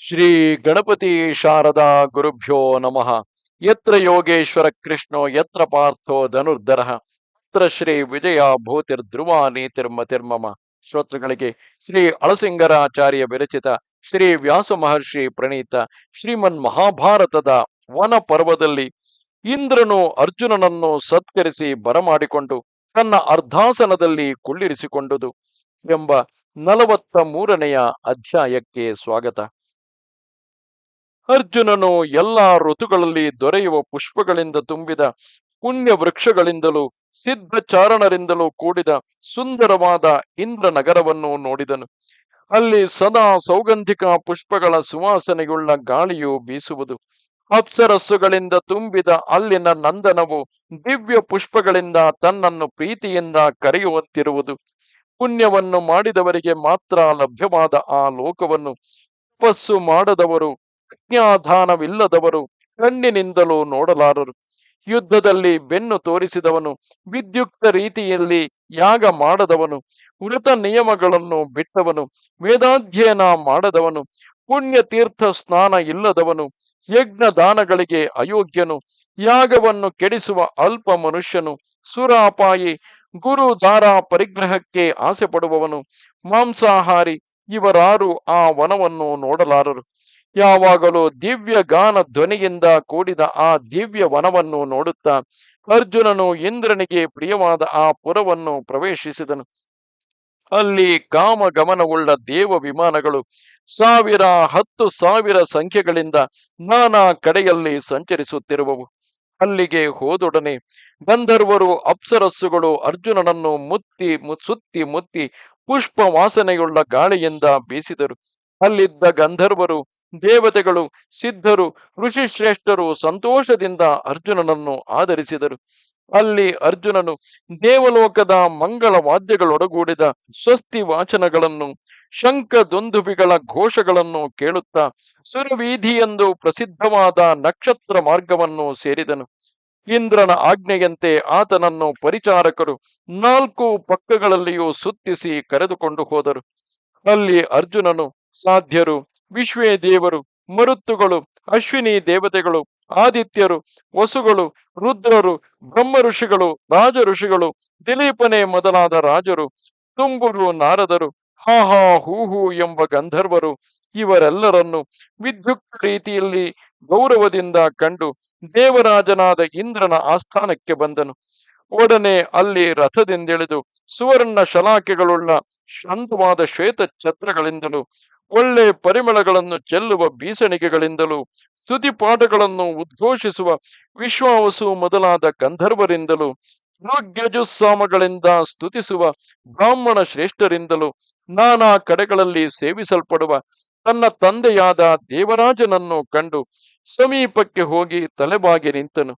ಶ್ರೀ ಗಣಪತಿ ಶಾರದಾ ಗುರುಭ್ಯೋ ನಮಃ. ಯತ್ರ ಯೋಗೇಶ್ವರ ಕೃಷ್ಣೋ, ಯತ್ರ ಪಾರ್ಥೋ ಧನುರ್ಧರ. ಅತ್ರ ಶ್ರೀ ವಿಜಯ ಭೂತಿರ್ ಧ್ರುವ ನೀತಿರ್ಮತಿರ್ಮಮ ಶ್ರೋತೃಗಳಿಗೆ ಶ್ರೀ ಅಳಸಿಂಗರಾಚಾರ್ಯ ವಿರಚಿತ ಶ್ರೀ ವ್ಯಾಸ ಮಹರ್ಷಿ ಪ್ರಣೀತ ಶ್ರೀಮನ್ ಮಹಾಭಾರತದ ವನ ಪರ್ವದಲ್ಲಿ ಇಂದ್ರನು ಅರ್ಜುನನನ್ನು ಸತ್ಕರಿಸಿ ಬರಮಾಡಿಕೊಂಡು ತನ್ನ ಅರ್ಧಾಸನದಲ್ಲಿ ಕುಳ್ಳಿರಿಸಿಕೊಂಡುದು ಎಂಬ ನಲವತ್ತ ಮೂರನೆಯ ಅಧ್ಯಾಯಕ್ಕೆ ಸ್ವಾಗತ. ಅರ್ಜುನನು ಎಲ್ಲಾ ಋತುಗಳಲ್ಲಿ ದೊರೆಯುವ ಪುಷ್ಪಗಳಿಂದ ತುಂಬಿದ ಪುಣ್ಯ ವೃಕ್ಷಗಳಿಂದಲೂ ಸಿದ್ಧ ಚಾರಣರಿಂದಲೂ ಕೂಡಿದ ಸುಂದರವಾದ ಇಂದ್ರ ನಗರವನ್ನು ನೋಡಿದನು. ಅಲ್ಲಿ ಸದಾ ಸೌಗಂಧಿಕ ಪುಷ್ಪಗಳ ಸುವಾಸನೆಯುಳ್ಳ ಗಾಳಿಯು ಬೀಸುವುದು. ಅಪ್ಸರಸ್ಸುಗಳಿಂದ ತುಂಬಿದ ಅಲ್ಲಿನ ನಂದನವು ದಿವ್ಯ ಪುಷ್ಪಗಳಿಂದ ತನ್ನನ್ನು ಪ್ರೀತಿಯಿಂದ ಕರೆಯುವಂತಿರುವುದು. ಪುಣ್ಯವನ್ನು ಮಾಡಿದವರಿಗೆ ಮಾತ್ರ ಲಭ್ಯವಾದ ಆ ಲೋಕವನ್ನು ತಪಸ್ಸು ಮಾಡದವರು ಅಜ್ಞಾಧಾನವಿಲ್ಲದವರು ಕಣ್ಣಿನಿಂದಲೂ ನೋಡಲಾರರು. ಯುದ್ಧದಲ್ಲಿ ಬೆನ್ನು ತೋರಿಸಿದವನು, ವಿದ್ಯುಕ್ತ ರೀತಿಯಲ್ಲಿ ಯಾಗ ಮಾಡದವನು ಉಳಿತ ನಿಯಮಗಳನ್ನು ಬಿಟ್ಟವನು, ವೇದಾಧ್ಯಯನ ಮಾಡದವನು ಪುಣ್ಯ ತೀರ್ಥ ಸ್ನಾನ ಇಲ್ಲದವನು ಯಜ್ಞ ದಾನಗಳಿಗೆ ಅಯೋಗ್ಯನು, ಯಾಗವನ್ನು ಕೆಡಿಸುವ ಅಲ್ಪ ಮನುಷ್ಯನು, ಸುರಾಪಾಯಿ ಗುರು ದಾರ ಪರಿಗ್ರಹಕ್ಕೆ ಆಸೆ ಪಡುವವನು ಮಾಂಸಾಹಾರಿ ಇವರಾರು ಆ ವನವನ್ನು ನೋಡಲಾರರು. ಯಾವಾಗಲೂ ದಿವ್ಯ ಗಾನ ಧ್ವನಿಯಿಂದ ಕೂಡಿದ ಆ ದಿವ್ಯ ವನವನ್ನು ನೋಡುತ್ತಾ ಅರ್ಜುನನು ಇಂದ್ರನಿಗೆ ಪ್ರಿಯವಾದ ಆ ಪುರವನ್ನು ಪ್ರವೇಶಿಸಿದನು. ಅಲ್ಲಿ ಕಾಮ ಗಮನವುಳ್ಳ ದೇವ ವಿಮಾನಗಳು ಸಾವಿರ ಹತ್ತು ಸಾವಿರ ಸಂಖ್ಯೆಗಳಿಂದ ನಾನಾ ಕಡೆಯಲ್ಲಿ ಸಂಚರಿಸುತ್ತಿರುವವು. ಅಲ್ಲಿಗೆ ಹೋದೊಡನೆ ಗಂಧರ್ವರು, ಅಪ್ಸರಸ್ಸುಗಳು ಅರ್ಜುನನನ್ನು ಮುತ್ತಿ ಸುತ್ತಿ ಮುತ್ತಿ ಪುಷ್ಪ ವಾಸನೆಯುಳ್ಳ ಗಾಳಿಯಿಂದ ಬೀಸಿದರು. ಅಲ್ಲಿದ್ದ ಗಂಧರ್ವರು, ದೇವತೆಗಳು, ಸಿದ್ಧರು ಋಷಿಶ್ರೇಷ್ಠರು ಸಂತೋಷದಿಂದ ಅರ್ಜುನನನ್ನು ಆಧರಿಸಿದರು. ಅಲ್ಲಿ ಅರ್ಜುನನು ದೇವಲೋಕದ ಮಂಗಳ ವಾದ್ಯಗಳೊಡಗೂಡಿದ ಸ್ವಸ್ತಿ ವಾಚನಗಳನ್ನು ಶಂಖ ಘೋಷಗಳನ್ನು ಕೇಳುತ್ತಾ ಸುರವೀಧಿಯೆಂದು ಪ್ರಸಿದ್ಧವಾದ ನಕ್ಷತ್ರ ಮಾರ್ಗವನ್ನು ಸೇರಿದನು. ಇಂದ್ರನ ಆಜ್ಞೆಯಂತೆ ಆತನನ್ನು ಪರಿಚಾರಕರು ನಾಲ್ಕು ಪಕ್ಕಗಳಲ್ಲಿಯೂ ಸುತ್ತಿಸಿ ಕರೆದುಕೊಂಡು ಹೋದರು. ಅಲ್ಲಿ ಅರ್ಜುನನು ಸಾಧ್ಯರು, ವಿಶ್ವೇ ದೇವರು, ಮರುತ್ತುಗಳು, ಅಶ್ವಿನಿ ದೇವತೆಗಳು, ಆದಿತ್ಯರು, ವಸುಗಳು, ರುದ್ರರು ಬ್ರಹ್ಮ ಋಷಿಗಳು ರಾಜ ಋಷಿಗಳು ದಿಲೀಪನೆ ಮೊದಲಾದ ರಾಜರು, ತುಂಬುರು ನಾರದರು ಹಾ ಹಾ ಹೂ ಹೂ ಎಂಬ ಗಂಧರ್ವರು, ಇವರೆಲ್ಲರನ್ನು ವಿದ್ಯುಕ್ತ ರೀತಿಯಲ್ಲಿ ಗೌರವದಿಂದ ಕಂಡು ದೇವರಾಜನಾದ ಇಂದ್ರನ ಆಸ್ಥಾನಕ್ಕೆ ಬಂದನು. ಒಡನೆ ಅಲ್ಲಿ ರಥದಿಂದಿಳಿದು ಸುವರ್ಣ ಶಲಾಕೆಗಳುಳ್ಳ ಶಾಂತವಾದ ಶ್ವೇತ ಛತ್ರಗಳಿಂದಲೂ ಒಳ್ಳೆ ಪರಿಮಳಗಳನ್ನು ಚೆಲ್ಲುವ ಬೀಸಣಿಗೆಗಳಿಂದಲೂ ಸ್ತುತಿ ಪಾಠಗಳನ್ನು ಉದ್ಘೋಷಿಸುವ ವಿಶ್ವಾವಸು ಮೊದಲಾದ ಗಂಧರ್ವರಿಂದಲೂ ಋಗ್ಯಜುಸ್ಸಾಮಗಳಿಂದ ಸ್ತುತಿಸುವ ಬ್ರಾಹ್ಮಣ ಶ್ರೇಷ್ಠರಿಂದಲೂ ನಾನಾ ಕಡೆಗಳಲ್ಲಿ ಸೇವಿಸಲ್ಪಡುವ ತನ್ನ ತಂದೆಯಾದ ದೇವರಾಜನನ್ನು ಕಂಡು ಸಮೀಪಕ್ಕೆ ಹೋಗಿ ತಲೆಬಾಗಿ ನಿಂತನು.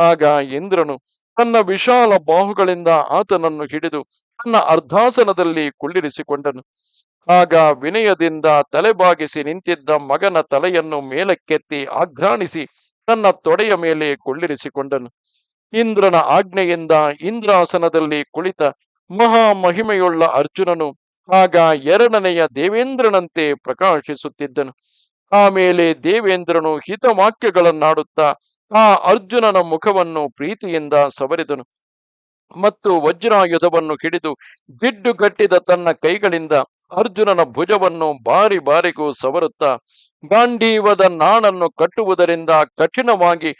ಆಗ ಇಂದ್ರನು ತನ್ನ ವಿಶಾಲ ಬಾಹುಗಳಿಂದ ಆತನನ್ನು ಹಿಡಿದು ತನ್ನ ಅರ್ಧಾಸನದಲ್ಲಿ ಕುಳ್ಳಿರಿಸಿಕೊಂಡನು. ಆಗ ವಿನಯದಿಂದ ತಲೆಬಾಗಿಸಿ ನಿಂತಿದ್ದ ಮಗನ ತಲೆಯನ್ನು ಮೇಲಕ್ಕೆತ್ತಿ ಆಘ್ರಾಣಿಸಿ ತನ್ನ ತೊಡೆಯ ಮೇಲೆ ಕುಳ್ಳಿರಿಸಿಕೊಂಡನು. ಇಂದ್ರನ ಆಜ್ಞೆಯಿಂದ ಇಂದ್ರಾಸನದಲ್ಲಿ ಕುಳಿತ ಮಹಾ ಮಹಿಮೆಯುಳ್ಳ ಅರ್ಜುನನು ಆಗ ಎರಡನೆಯ ದೇವೇಂದ್ರನಂತೆ ಪ್ರಕಾಶಿಸುತ್ತಿದ್ದನು. ಆಮೇಲೆ ದೇವೇಂದ್ರನು ಹಿತವಾಕ್ಯಗಳನ್ನಾಡುತ್ತಾ ಆ ಅರ್ಜುನನ ಮುಖವನ್ನು ಪ್ರೀತಿಯಿಂದ ಸವರಿದನು. ಮತ್ತು ವಜ್ರಾಯುಧವನ್ನು ಹಿಡಿದು ದಿಡ್ಡುಗಟ್ಟಿದ ತನ್ನ ಕೈಗಳಿಂದ ಅರ್ಜುನನ ಭುಜವನ್ನು ಬಾರಿ ಬಾರಿಗೂ ಸವರುತ್ತಾ ಗಾಂಡೀವದ ನಾಣನ್ನು ಕಟ್ಟುವುದರಿಂದ ಕಠಿಣವಾಗಿ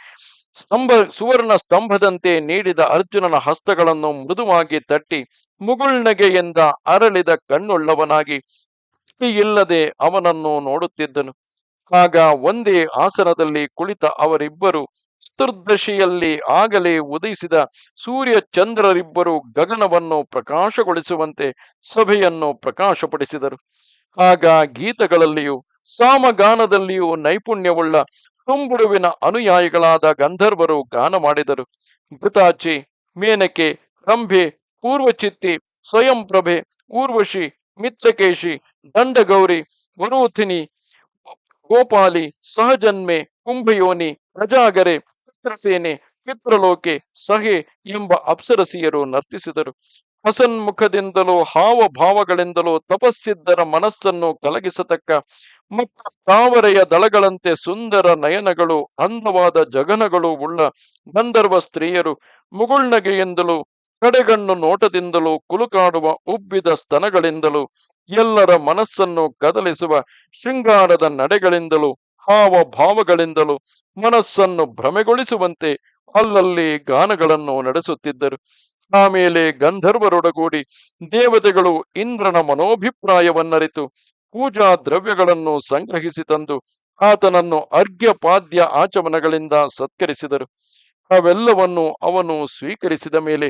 ಸ್ತಂಭ ಸುವರ್ಣ ಸ್ತಂಭದಂತೆ ನೀಡಿದ ಅರ್ಜುನನ ಹಸ್ತಗಳನ್ನು ಮೃದುವಾಗಿ ತಟ್ಟಿ ಮುಗುಳ್ನಗೆಯಿಂದ ಅರಳಿದ ಕಣ್ಣುಳ್ಳವನಾಗಿ ಇಲ್ಲದೆ ಅವನನ್ನು ನೋಡುತ್ತಿದ್ದನು. ಆಗ ಒಂದೇ ಆಸನದಲ್ಲಿ ಕುಳಿತ ಅವರಿಬ್ಬರು ಚತುರ್ದಶಿಯಲ್ಲಿ ಆಗಲೇ ಉದಯಿಸಿದ ಸೂರ್ಯ ಚಂದ್ರರಿಬ್ಬರು ಗಗನವನ್ನು ಪ್ರಕಾಶಗೊಳಿಸುವಂತೆ ಸಭೆಯನ್ನು ಪ್ರಕಾಶಪಡಿಸಿದರು. ಆಗ ಗೀತಗಳಲ್ಲಿಯೂ ಸಾಮಗಾನದಲ್ಲಿಯೂ ನೈಪುಣ್ಯವುಳ್ಳ ತುಂಬುಡುವಿನ ಅನುಯಾಯಿಗಳಾದ ಗಂಧರ್ವರು ಗಾನ ಮಾಡಿದರು. ಘೃತಾಚಿ ಮೇನಕೆ ರಂಭೆ ಪೂರ್ವಚಿತ್ತಿ ಸ್ವಯಂಪ್ರಭೆ, ಊರ್ವಶಿ, ಮಿತ್ರಕೇಶಿ, ದಂಡಗೌರಿ ವರೂಥಿನಿ ಗೋಪಾಲಿ, ಸಹಜನ್ಮೆ, ಕುಂಭಯೋನಿ, ಪ್ರಜಾಗರೆ ಚಿತ್ರಸೇನೆ ಚಿತ್ರಲೋಕೆ ಸಹೆ ಎಂಬ ಅಪ್ಸರಸಿಯರು ನರ್ತಿಸಿದರು. ಹಸನ್ಮುಖದಿಂದಲೂ ಹಾವಭಾವಗಳಿಂದಲೋ ತಪಸ್ಸಿದ್ದರ ಮನಸ್ಸನ್ನು ಕಲಗಿಸತಕ್ಕ ಮತ್ತು ತಾವರೆಯ ದಳಗಳಂತೆ ಸುಂದರ ನಯನಗಳು ಅಂದವಾದ ಜಗನಗಳು ಉಳ್ಳ ಗಂಧರ್ವ ಸ್ತ್ರೀಯರು ಮುಗುಳ್ನಗೆಯಿಂದಲೂ ಕಡೆಗಣ್ಣು ನೋಟದಿಂದಲೂ ಕುಲುಕಾಡುವ ಉಬ್ಬಿದ ಸ್ತನಗಳಿಂದಲೂ ಎಲ್ಲರ ಮನಸ್ಸನ್ನು ಕದಲಿಸುವ ಶೃಂಗಾರದ ನಡೆಗಳಿಂದಲೂ ಹಾವ ಭಾವಗಳಿಂದಲೂ ಮನಸ್ಸನ್ನು ಭ್ರಮೆಗೊಳಿಸುವಂತೆ ಅಲ್ಲಲ್ಲಿ ಗಾನಗಳನ್ನು ನಡೆಸುತ್ತಿದ್ದರು. ಆಮೇಲೆ ಗಂಧರ್ವರೊಡಗೂಡಿ ದೇವತೆಗಳು ಇಂದ್ರನ ಮನೋಭಿಪ್ರಾಯವನ್ನರಿತು. ಪೂಜಾ ದ್ರವ್ಯಗಳನ್ನು ಸಂಗ್ರಹಿಸಿ ತಂದು ಆತನನ್ನು ಅರ್ಘ್ಯಪಾದ್ಯ ಆಚಮನಗಳಿಂದ ಸತ್ಕರಿಸಿದರು. ಅವೆಲ್ಲವನ್ನು ಅವನು ಸ್ವೀಕರಿಸಿದ ಮೇಲೆ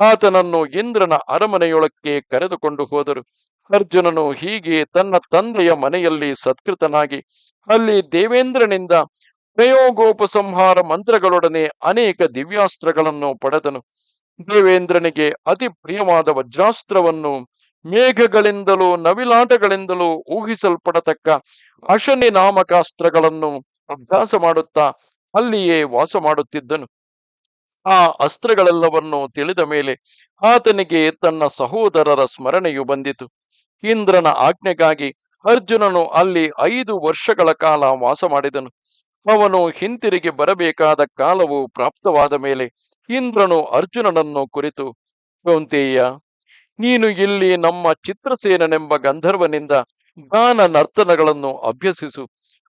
ಆತನನ್ನು ಇಂದ್ರನ ಅರಮನೆಯೊಳಕ್ಕೆ ಕರೆದುಕೊಂಡು ಹೋದರು. ಅರ್ಜುನನು ಹೀಗೆ ತನ್ನ ತಂದೆಯ ಮನೆಯಲ್ಲಿ ಸತ್ಕೃತನಾಗಿ, ಅಲ್ಲಿ ದೇವೇಂದ್ರನಿಂದ ಪ್ರಯೋಗೋಪಸಂಹಾರ ಮಂತ್ರಗಳೊಡನೆ ಅನೇಕ ದಿವ್ಯಾಸ್ತ್ರಗಳನ್ನು ಪಡೆದನು. ದೇವೇಂದ್ರನಿಗೆ ಅತಿ ಪ್ರಿಯವಾದ ವಜ್ರಾಸ್ತ್ರವನ್ನು ಮೇಘಗಳಿಂದಲೂ ನವಿಲಾಟಗಳಿಂದಲೂ ಊಹಿಸಲ್ಪಡತಕ್ಕ ಅಶನಿ ನಾಮಕಾಸ್ತ್ರಗಳನ್ನು ಅಭ್ಯಾಸ ಮಾಡುತ್ತಾ ಅಲ್ಲಿಯೇ ವಾಸ ಮಾಡುತ್ತಿದ್ದನು. ಆ ಅಸ್ತ್ರಗಳೆಲ್ಲವನ್ನು ತಿಳಿದ ಮೇಲೆ ಆತನಿಗೆ ತನ್ನ ಸಹೋದರರ ಸ್ಮರಣೆಯು ಬಂದಿತು. ಇಂದ್ರನ ಆಜ್ಞೆಗಾಗಿ ಅರ್ಜುನನು ಅಲ್ಲಿ ಐದು ವರ್ಷಗಳ ಕಾಲ ವಾಸ ಮಾಡಿದನು. ಅವನು ಹಿಂತಿರುಗಿ ಬರಬೇಕಾದ ಕಾಲವು ಪ್ರಾಪ್ತವಾದ ಮೇಲೆ ಇಂದ್ರನು ಅರ್ಜುನನನ್ನು ಕುರಿತು ಕೌಂತೇಯ ನೀನು ಇಲ್ಲಿ ನಮ್ಮ ಚಿತ್ರಸೇನನೆಂಬ ಗಂಧರ್ವನಿಂದ ಗಾನ ನರ್ತನಗಳನ್ನು ಅಭ್ಯಸಿಸು.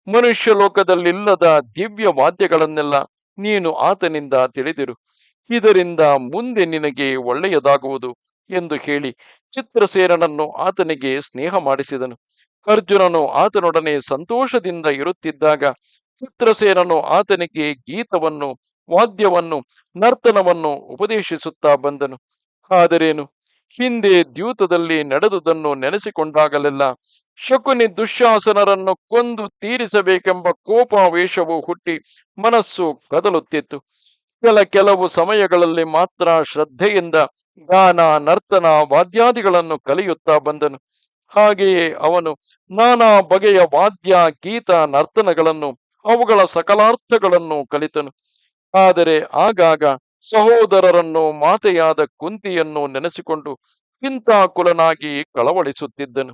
ಮನುಷ್ಯ ಲೋಕದಲ್ಲಿಲ್ಲದ ದಿವ್ಯ ವಾದ್ಯಗಳನ್ನೆಲ್ಲ ನೀನು ಆತನಿಂದ ತಿಳಿದಿರು. ಇದರಿಂದ ಮುಂದೆ ನಿನಗೆ ಒಳ್ಳೆಯದಾಗುವುದು ಎಂದು ಹೇಳಿ ಚಿತ್ರಸೇನನನ್ನು ಆತನಿಗೆ ಸ್ನೇಹ ಮಾಡಿಸಿದನು. ಅರ್ಜುನನು ಆತನೊಡನೆ ಸಂತೋಷದಿಂದ ಇರುತ್ತಿದ್ದಾಗ ಚಿತ್ರಸೇನನು ಆತನಿಗೆ ಗೀತವನ್ನು, ವಾದ್ಯವನ್ನು, ನರ್ತನವನ್ನು ಉಪದೇಶಿಸುತ್ತಾ ಬಂದನು. ಆದರೇನು? ಹಿಂದೆ ದ್ಯೂತದಲ್ಲಿ ನಡೆದುದನ್ನು ನೆನೆಸಿಕೊಂಡಾಗಲೆಲ್ಲ ಶಕುನಿ ದುಶ್ಯಾಸನರನ್ನು ಕೊಂದು ತೀರಿಸಬೇಕೆಂಬ ಕೋಪಾವೇಶವು ಹುಟ್ಟಿ ಮನಸ್ಸು ಕದಲುತ್ತಿತ್ತು. ಕೆಲ ಕೆಲವು ಸಮಯಗಳಲ್ಲಿ ಮಾತ್ರ ಶ್ರದ್ಧೆಯಿಂದ ಗಾನ, ನರ್ತನ, ವಾದ್ಯಾದಿಗಳನ್ನು ಕಲಿಯುತ್ತಾ ಬಂದನು. ಹಾಗೆಯೇ ಅವನು ನಾನಾ ಬಗೆಯ ವಾದ್ಯ, ಗೀತ, ನರ್ತನಗಳನ್ನು, ಅವುಗಳ ಸಕಲಾರ್ಥಗಳನ್ನು ಕಲಿತನು. ಆದರೆ ಆಗಾಗ ಸಹೋದರರನ್ನು, ಮಾತೆಯಾದ ಕುಂತಿಯನ್ನು ನೆನೆಸಿಕೊಂಡು ಚಿಂತಾಕುಲನಾಗಿ ಕಳವಳಿಸುತ್ತಿದ್ದನು.